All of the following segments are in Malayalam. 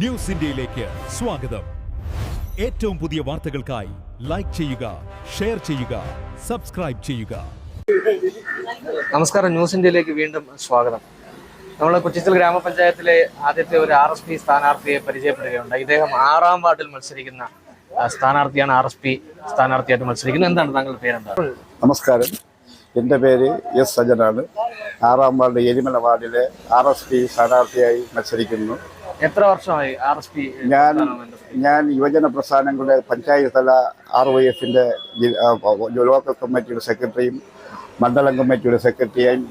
ന്യൂസ് ഇന്ത്യയിലേക്ക് സ്വാഗതം. ഏറ്റവും പുതിയ വാർത്തകൾക്കായി ലൈക്ക് ചെയ്യുക ഷെയർ ചെയ്യുക സബ്സ്ക്രൈബ് ചെയ്യുക. നമസ്കാരം ന്യൂസ് ഇന്ത്യയിലേക്ക് വീണ്ടും സ്വാഗതം. നമ്മൾ കൊച്ചിച്ചൽ ഗ്രാമപഞ്ചായത്തിലെ ആദ്യത്തെ ഒരു ആർ എസ് പി സ്ഥാനാർത്ഥിയെ പരിചയപ്പെടുകയുണ്ട് ഇദ്ദേഹം ആറാം വാർഡിൽ മത്സരിക്കുന്ന സ്ഥാനാർത്ഥിയാണ് ആർ എസ് പി സ്ഥാനാർത്ഥിയായിട്ട് മത്സരിക്കുന്നത്. എന്താണ് താങ്കളുടെ പേരെന്താ? നമസ്കാരം. എന്റെ പേര് എസ് സജനാണ്. ആറാം വാർഡ് എരിമല വാർഡിലെ ആർ എസ് പി സ്ഥാനാർത്ഥിയായി മത്സരിക്കുന്നു. എത്ര വർഷമായി ആർ എസ് പി ഞാൻ ഞാൻ യുവജന പ്രസ്ഥാനങ്ങളുടെ പഞ്ചായത്ത് തല ആർ വൈ എഫിന്റെ ലോക്കൽ കമ്മിറ്റിയുടെ സെക്രട്ടറിയും മണ്ഡലം കമ്മിറ്റിയുടെ സെക്രട്ടറിയായും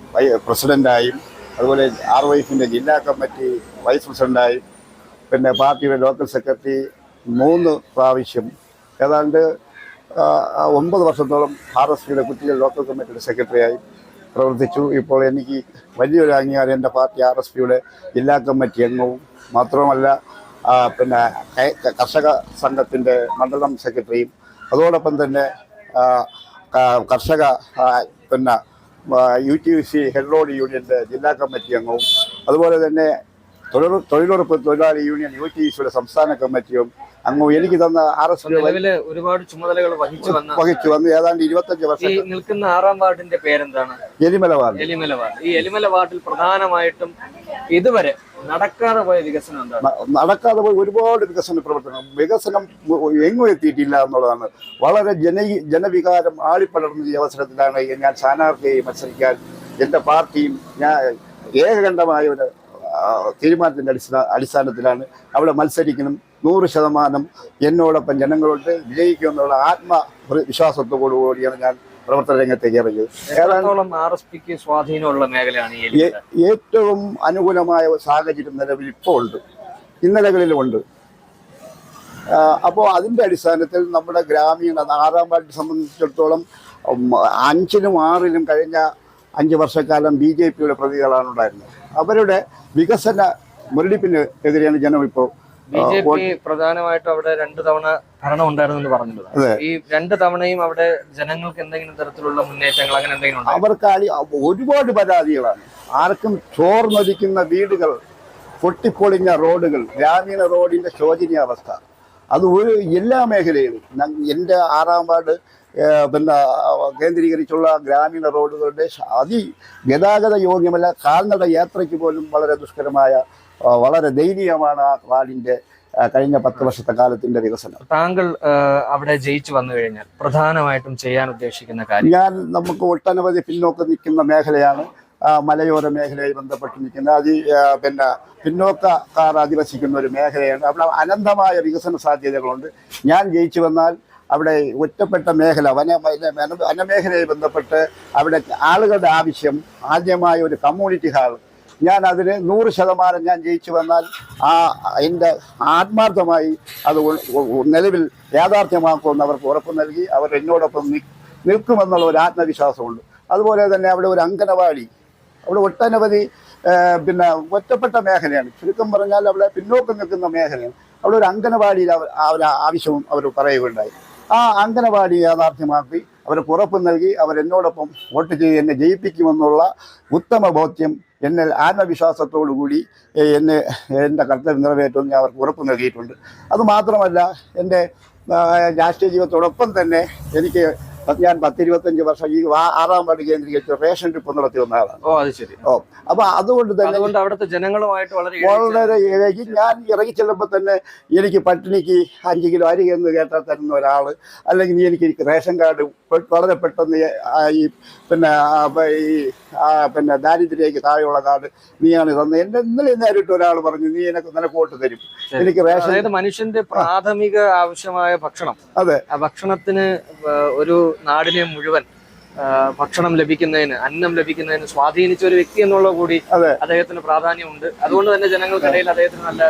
പ്രസിഡന്റായും പ്രസിഡന്റായും അതുപോലെ ആർ വൈ എഫിന്റെ ജില്ലാ കമ്മിറ്റി വൈസ് പ്രസിഡന്റായും പിന്നെ പാർട്ടിയുടെ ലോക്കൽ സെക്രട്ടറി മൂന്ന് പ്രാവശ്യം. ഏതാണ്ട് ഒമ്പത് വർഷത്തോളം ആർ എസ് പിയുടെ കുട്ടികൾ ലോക്കൽ കമ്മിറ്റിയുടെ സെക്രട്ടറിയായി. പ്രവർത്തിച്ചു. ഇപ്പോൾ എനിക്ക് വലിയൊരു അംഗീകാരം എന്റെ പാർട്ടി ആർ എസ് പിയുടെ ജില്ലാ കമ്മിറ്റി അംഗവും മാത്രമല്ല പിന്നെ കർഷക സംഘത്തിന്റെ മണ്ഡലം സെക്രട്ടറിയും. അതോടൊപ്പം തന്നെ കർഷക പിന്നെ യു ടി സി ഹെഡ്ലോഡ് യൂണിയന്റെ ജില്ലാ കമ്മിറ്റി അംഗവും. അതുപോലെ തന്നെ തൊഴിലുറപ്പ് തൊഴിലാളി യൂണിയൻ യു ടി സിയുടെ സംസ്ഥാന കമ്മിറ്റിയും അംഗവും എനിക്ക് തന്ന ആർ എസ് ഒരുപാട് ചുമതലകൾ വഹിച്ചു വന്ന വഹിച്ചു വന്ന് ഏതാണ്ട് ഇരുപത്തഞ്ച് വർഷം. നിൽക്കുന്ന ആറാം വാർഡിന്റെ പേരെന്താണ്? എലിമല വാർഡ്. എലിമല വാർഡ്. ഈ എലിമല വാർഡിൽ പ്രധാനമായിട്ടും ഇതുവരെ നടക്കാതെ പോയ വികസനം എന്താണ്? നടക്കാതെ പോയി ഒരുപാട് വികസന പ്രവർത്തനം വികസനം എങ്ങും എത്തിയിട്ടില്ല എന്നുള്ളതാണ്. വളരെ ജന ജനവികാരം ആളിപ്പടർന്ന ഈ അവസരത്തിലാണ് ഞാൻ സ്ഥാനാർത്ഥിയെ മത്സരിക്കാൻ എന്റെ പാർട്ടിയും ഞാൻ ഏകകണ്ഠമായ ഒരു തീരുമാനത്തിന്റെ തീരുമാനത്തിന്റെ അടിസ്ഥാന അടിസ്ഥാനത്തിലാണ് അവിടെ മത്സരിക്കണം. നൂറ് ശതമാനം എന്നോടൊപ്പം ജനങ്ങളോട് വിജയിക്കുമെന്നുള്ള ആത്മ വിശ്വാസത്തോടു കൂടിയാണ് ഞാൻ പ്രവർത്തന രംഗത്തേക്ക് ഇറങ്ങിയത് സ്വാധീനമുള്ള മേഖലയാണ് ഏറ്റവും അനുകൂലമായ സാഹചര്യം നിലവിൽ ഇപ്പോൾ ഉണ്ട്. ഇന്നലകളിലുമുണ്ട്. അപ്പോൾ അതിന്റെ അടിസ്ഥാനത്തിൽ നമ്മുടെ ഗ്രാമീണ ആറാം വാർഡിനെ സംബന്ധിച്ചിടത്തോളം അഞ്ചിലും അഞ്ചിനും ആറിലും കഴിഞ്ഞ അഞ്ച് വർഷക്കാലം ബി ജെ പിയുടെ പ്രതികളാണ് ഉണ്ടായിരുന്നത്. അവരുടെ വികസന മുരടിപ്പിന് എതിരെയാണ് ജനം ഇപ്പോൾ ബി ജെ പി പ്രധാനമായിട്ടും അവിടെ രണ്ട് തവണ ഭരണം ഉണ്ടായിരുന്നു എന്ന് പറഞ്ഞിട്ടുണ്ട് ഈ രണ്ട് തവണയും അവിടെ ജനങ്ങൾക്ക് എന്തെങ്കിലും തരത്തിലുള്ള മുന്നേറ്റങ്ങൾ അങ്ങനെ എന്തെങ്കിലും അവർക്ക് ഒരുപാട് പരാതികളാണ്. ആർക്കും ചോർന്നൊലിക്കുന്ന വീടുകൾ പൊട്ടിപ്പൊളിഞ്ഞ റോഡുകൾ ഗ്രാമീണ റോഡിന്റെ ശോചനീയാവസ്ഥ. അത് ഒരു എല്ലാ മേഖലയിലും. എന്റെ ആറാം വാർഡ് പിന്നെ കേന്ദ്രീകരിച്ചുള്ള ഗ്രാമീണ റോഡുകളുടെ അതി ഗതാഗത യോഗ്യമല്ല കാൽനട യാത്രയ്ക്ക് പോലും വളരെ ദുഷ്കരമായ വളരെ ദയനീയമാണ് ആ വാർഡിന്റെ കഴിഞ്ഞ പത്ത് വർഷത്തെ കാലത്തിന്റെ വികസനം. താങ്കൾ അവിടെ ജയിച്ചു വന്നു കഴിഞ്ഞാൽ പ്രധാനമായിട്ടും ചെയ്യാൻ ഉദ്ദേശിക്കുന്ന കാര്യം? ഞാൻ നമുക്ക് ഒട്ടനവധി പിന്നോക്കം നിൽക്കുന്ന മേഖലയാണ്. മലയോര മേഖലയിൽ ബന്ധപ്പെട്ട് നിൽക്കുന്ന അതി പിന്നെ പിന്നോക്കക്കാർ അധിവസിക്കുന്ന ഒരു മേഖലയാണ്. അവിടെ അനന്തമായ വികസന സാധ്യതകളുണ്ട്. ഞാൻ ജയിച്ചു വന്നാൽ അവിടെ ഒറ്റപ്പെട്ട മേഖല വന വന- വന- വനമേഖലയെ ബന്ധപ്പെട്ട് അവിടെ ആളുകളുടെ ആവശ്യം ആദ്യമായ ഒരു കമ്മ്യൂണിറ്റി ഹാൾ. ഞാൻ അതിന് നൂറ് ശതമാനം ഞാൻ ജയിച്ചു വന്നാൽ ആ എന്റെ ആത്മാർത്ഥമായി അത് നിലവിൽ യാഥാർത്ഥ്യമാക്കുമെന്ന് അവർക്ക് ഉറപ്പ് നൽകി അവർ എന്നോടൊപ്പം നിൽക്കുമെന്നുള്ള ഒരു ആത്മവിശ്വാസമുണ്ട്. അതുപോലെ തന്നെ അവിടെ ഒരു അങ്കനവാടി അവിടെ ഒട്ടനവധി പിന്നെ ഒറ്റപ്പെട്ട മേഖലയാണ്. ചുരുക്കം പറഞ്ഞാൽ അവിടെ പിന്നോക്കം നിൽക്കുന്ന മേഖലയാണ്. അവിടെ ഒരു അംഗനവാടിയിൽ അവർ ആവശ്യവും അവർ പറയുകയുണ്ടായി. ആ അംഗനവാടി യാഥാർത്ഥ്യമാക്കി അവർക്ക് ഉറപ്പ് നൽകി അവർ എന്നോടൊപ്പം വോട്ട് ചെയ്ത് എന്നെ ജയിപ്പിക്കുമെന്നുള്ള ഉത്തമ ബോധ്യം എന്നെ ആത്മവിശ്വാസത്തോടുകൂടി എന്നെ എന്റെ കർത്തവ്യം നിറവേറ്റും ഞാൻ അവർക്ക് ഉറപ്പ് നൽകിയിട്ടുണ്ട്. അതുമാത്രമല്ല എന്റെ രാഷ്ട്രീയ ജീവിതത്തോടൊപ്പം തന്നെ എനിക്ക് ഞാൻ പത്തിരുപത്തഞ്ച് വർഷം ഈ ആറാം വാർഡ് കേന്ദ്രീകരിച്ച് റേഷൻ ട്രിപ്പ് നടത്തി വന്ന ആളാണ് ഓ അത് ശരി. ഓ അപ്പൊ അതുകൊണ്ട് തന്നെ അതുകൊണ്ട് അവിടുത്തെ ജനങ്ങളുമായിട്ട് വളരെ വളരെ ഇഴകി ഞാൻ ഇറങ്ങി ചെല്ലുമ്പോൾ തന്നെ എനിക്ക് പട്ടിണിക്ക് അഞ്ച് കിലോ അരി എന്ന് കേട്ടാൽ തരുന്ന ഒരാൾ അല്ലെങ്കിൽ എനിക്ക് റേഷൻ കാർഡ് വളരെ പെട്ടെന്ന് ഈ- പിന്നെ ഈ പിന്നെ ദാരിദ്ര്യയ്ക്ക് താഴെയുള്ള കാർഡ് നീയാണ് തന്നത്. എന്റെ ഇന്നലെ നേരിട്ട് ഒരാൾ പറഞ്ഞു നീ എനിക്ക് നിനക്ക് വോട്ട് തരും. എനിക്ക് റേഷൻ അതായത് മനുഷ്യന്റെ പ്രാഥമിക ആവശ്യമായ ഭക്ഷണം. അതെ. ആ ഭക്ഷണത്തിന് ഒരു നാടിനെ മുഴുവൻ ഭക്ഷണം ലഭിക്കുന്നതിന് അന്നം ലഭിക്കുന്നതിന് സ്വാധീനിച്ച ഒരു വ്യക്തി എന്നുള്ള കൂടി അതെ. അദ്ദേഹത്തിന് പ്രാധാന്യമുണ്ട്. അതുകൊണ്ട് തന്നെ ജനങ്ങൾക്കിടയിൽ അദ്ദേഹത്തിന് നല്ല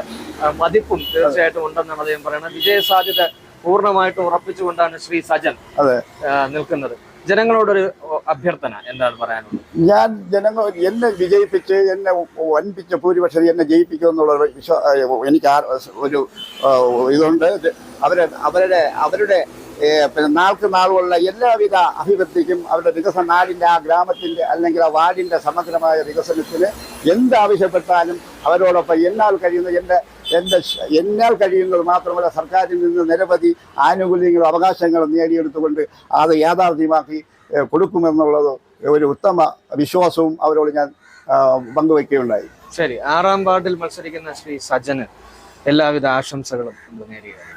മതിപ്പും തീർച്ചയായിട്ടും ഉണ്ടെന്നാണ് അദ്ദേഹം പറയുന്നത്. വിജയസാധ്യത പൂർണമായിട്ടും ഉറപ്പിച്ചുകൊണ്ടാണ് ശ്രീ സജൻ അതെ. നിൽക്കുന്നത്. ജനങ്ങളോടൊരു അഭ്യർത്ഥന എന്താണ് പറയാനുള്ളത്? ഞാൻ ജനങ്ങൾ എന്നെ വിജയിപ്പിച്ച് എന്നെ വൻപിച്ച ഭൂരിപക്ഷത്തിൽ എന്നെ ജയിപ്പിക്കുമെന്നുള്ള ഒരു വിശ്വാ എനിക്ക് ഒരു ഇതുണ്ട്. അവരെ അവരുടെ അവരുടെ പിന്നെ നാൾക്ക് നാളുള്ള എല്ലാവിധ അഭിവൃദ്ധിക്കും അവരുടെ വികസന നാടിന്റെ ആ ഗ്രാമത്തിന്റെ അല്ലെങ്കിൽ ആ വാർഡിന്റെ സമഗ്രമായ വികസനത്തിന് എന്താവശ്യപ്പെട്ടാലും അവരോടൊപ്പം എന്നാൽ കഴിയുന്ന എന്റെ എന്റെ എന്നാൽ കഴിയുന്നത് മാത്രമല്ല സർക്കാരിൽ നിന്ന് നിരവധി ആനുകൂല്യങ്ങളും അവകാശങ്ങളും നേടിയെടുത്തുകൊണ്ട് അത് യാഥാർത്ഥ്യമാക്കി കൊടുക്കുമെന്നുള്ളത് ഒരു ഉത്തമ വിശ്വാസവും അവരോട് ഞാൻ പങ്കുവയ്ക്കുകയുണ്ടായി ശരി. ആറാം വാർഡിൽ മത്സരിക്കുന്ന ശ്രീ സജന് എല്ലാവിധ ആശംസകളും നേരുകയാണ്